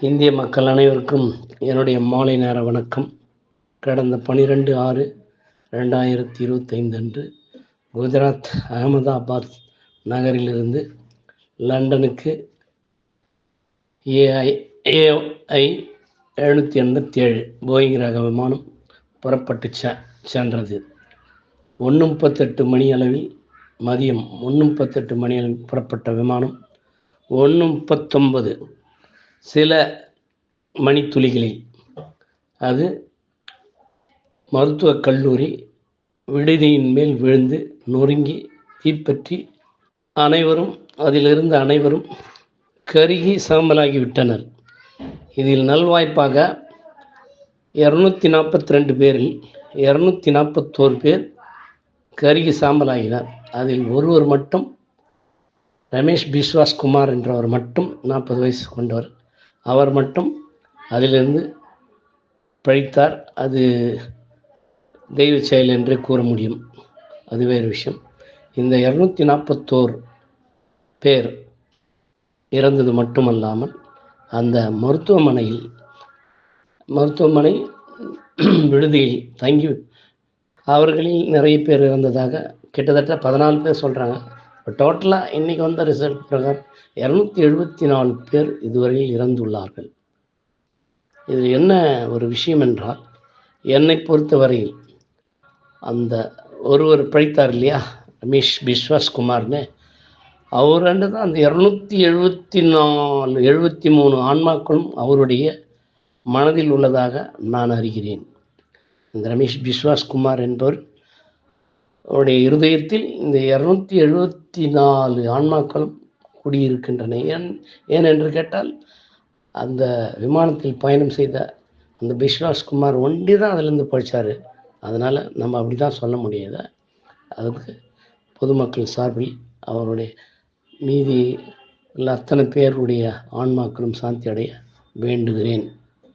இந்திய மக்கள் அனைவருக்கும் என்னுடைய மாலை நேர வணக்கம். கடந்த பனிரெண்டு ஆறு ரெண்டாயிரத்தி இருபத்தைந்து அன்று குஜராத் அகமதாபாத் நகரிலிருந்து லண்டனுக்கு ஏஐ ஏஐ எழுநூற்றி எண்பத்தி ஏழு போயிங் ரக விமானம் புறப்பட்டு செ சென்றது. ஒன்று முப்பத்தெட்டு மணி அளவில் மதியம் ஒன்று முப்பத்தெட்டு மணி அளவில் புறப்பட்ட விமானம் ஒன்று முப்பத்தொன்பது சில மணித்துளிகளில். அது மருத்துவக் கல்லூரி விடுதியின் மேல் விழுந்து நொறுங்கி தீப்பற்றி அனைவரும் அதிலிருந்த அனைவரும் கருகி சாம்பலாகி விட்டனர் இதில் நல்வாய்ப்பாக இரநூத்தி நாற்பத்தி ரெண்டு பேரில் இரநூத்தி நாற்பத்தோரு பேர் கருகி சாம்பலாகினார். அதில் ஒருவர் மட்டும் ரமேஷ் பிஸ்வாஸ் குமார் என்றவர் மட்டும் நாற்பது வயசு கொண்டவர். அவர் மட்டும் அதிலிருந்து பழித்தார். அது தெய்வ செயல் என்றே கூற முடியும். அது வேறு விஷயம். இந்த இரநூத்தி நாற்பத்தோர் பேர் இறந்தது மட்டுமல்லாமல் அந்த மருத்துவமனையில் மருத்துவமனை விடுதியில் தங்கி அவர்களில் நிறைய பேர் இறந்ததாக கிட்டத்தட்ட பதினாலு பேர் சொல்கிறாங்க டோட்டலாக இன்றைக்கி வந்த ரிசல்ட் பிரகாரம் இரநூத்தி எழுபத்தி நாலு பேர் இதுவரையில் இறந்துள்ளார்கள். இது என்ன ஒரு விஷயம் என்றால் என்னை பொறுத்தவரையில் அந்த ஒருவர் பழித்தார் இல்லையா? ரமேஷ் பிஸ்வாஸ் குமார்னு அவர் தான் அந்த இரநூத்தி எழுபத்தி நாலு எழுபத்தி மூணு ஆன்மாக்களும் அவருடைய மனதில் உள்ளதாக நான் அறிகிறேன். இந்த ரமேஷ் பிஸ்வாஸ் குமார் என்பவர் அவருடைய இருதயத்தில் இந்த இரநூத்தி எழுபத்தி நாலு ஆன்மாக்களும் குடியிருக்கின்றன. ஏன் ஏன் என்று கேட்டால் அந்த விமானத்தில் பயணம் செய்த அந்த பிஸ்வாஸ் குமார் ஒண்டி தான் அதுலேருந்து படித்தார் அதனால் நம்ம அப்படி தான் சொல்ல முடியாது. அதுக்கு பொதுமக்கள் சார்பில் அவருடைய மீதி உள்ள அத்தனை பேருடைய ஆன்மாக்களும் சாந்தி அடைய வேண்டுகிறேன்.